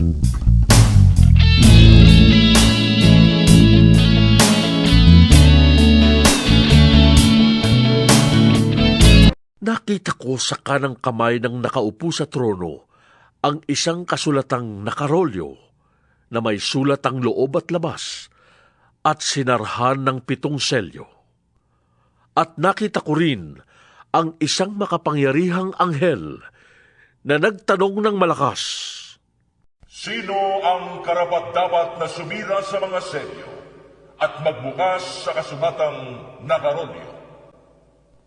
Nakita ko sa kanang kamay ng nakaupo sa trono ang isang kasulatang nakarolyo na may sulatang loob at labas at sinarhan ng pitong selyo. At nakita ko rin ang isang makapangyarihang anghel na nagtanong ng malakas. Sino ang karapat-dapat na sumira sa mga selyo at magbukas sa kasulatang nakarolyo?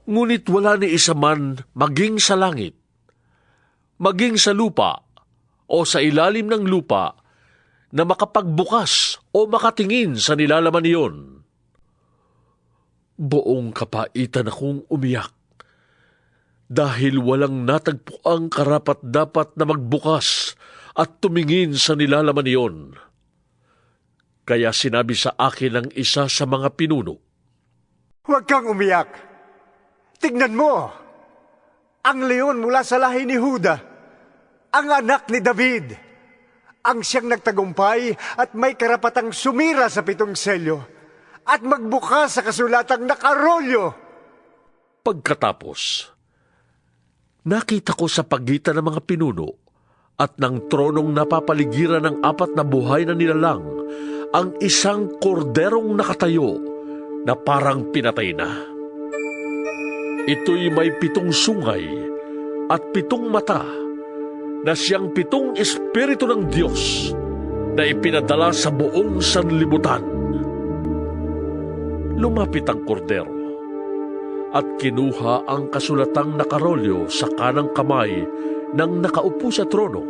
Ngunit wala ni isa man maging sa langit, maging sa lupa o sa ilalim ng lupa na makapagbukas o makatingin sa nilalaman niyon. Buong kapaitan akong umiyak dahil walang natagpuang karapat-dapat na magbukas at tumingin sa nilalaman niyon. Kaya sinabi sa akin ng isa sa mga pinuno, Huwag kang umiyak. Tignan mo. Ang leon mula sa lahi ni Huda. Ang anak ni David. Ang siyang nagtagumpay at may karapatang sumira sa pitong selyo at magbukas sa kasulatang nakarolyo. Pagkatapos, nakita ko sa pagitan ng mga pinuno at ng tronong napapaligiran ng apat na buhay na nilalang ang isang korderong nakatayo na parang pinatay na. Ito'y may pitong sungay at pitong mata na siyang pitong espiritu ng Diyos na ipinadala sa buong sanlibutan. Lumapit ang kordero at kinuha ang kasulatang nakarolyo sa kanang kamay ng nakaupo sa trono.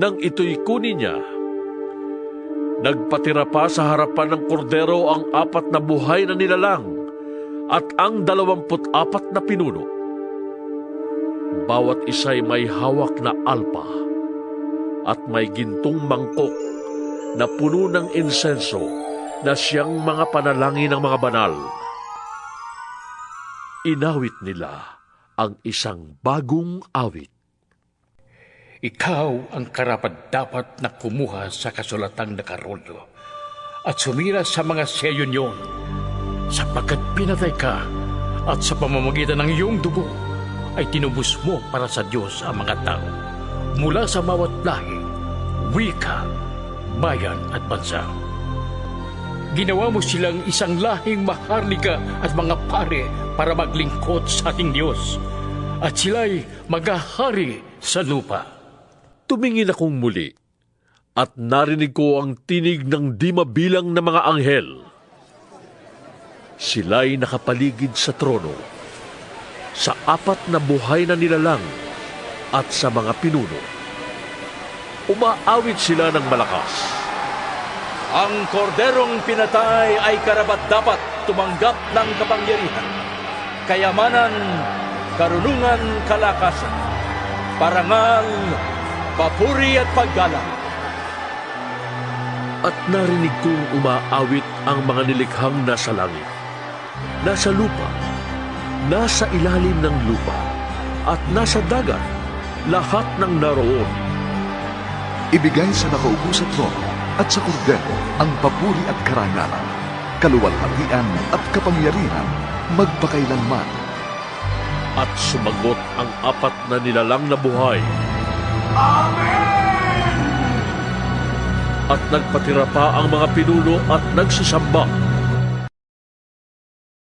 Nang ito'y kunin niya, nagpatira pa sa harapan ng kordero ang apat na buhay na nilalang at ang dalawamput apat na pinuno. Bawat isa'y may hawak na alpa at may gintong mangkok na puno ng insenso na siyang mga panalangin ng mga banal inawit nila ang isang bagong awit. Ikaw ang karapat-dapat na kumuha sa kasulatang nakarolyo at sumira sa mga selyo niyon sapagkat pinatay ka at sa pamamagitan ng iyong dugo ay tinubos mo para sa Diyos ang mga tao mula sa bawat lahi, wika, bayan at bansa. Ginawa mo silang isang lahing maharlika at mga pare para maglingkod sa ating Diyos at sila'y maghahari sa lupa. Tumingin akong muli at narinig ko ang tinig ng di mabilang na mga anghel. Sila'y nakapaligid sa trono, sa apat na buhay na nilalang at sa mga pinuno. Umaawit sila ng malakas. Ang korderong pinatay ay karapat-dapat tumanggap ng kapangyarihan, kayamanan, karunungan, kalakasan, parangal, papuri at paggalang. At narinig kong umaawit ang mga nilikhang nasa langit, nasa lupa, nasa ilalim ng lupa, at nasa dagat, lahat ng naroon. Ibigay sa nakaupo sa trono at sa kordero ang papuri at karangalan, kaluwalhatian at kapangyarihan magpakailanman. At sumagot ang apat na nilalang na buhay. At nagpatira pa ang mga pinuno at nagsisamba.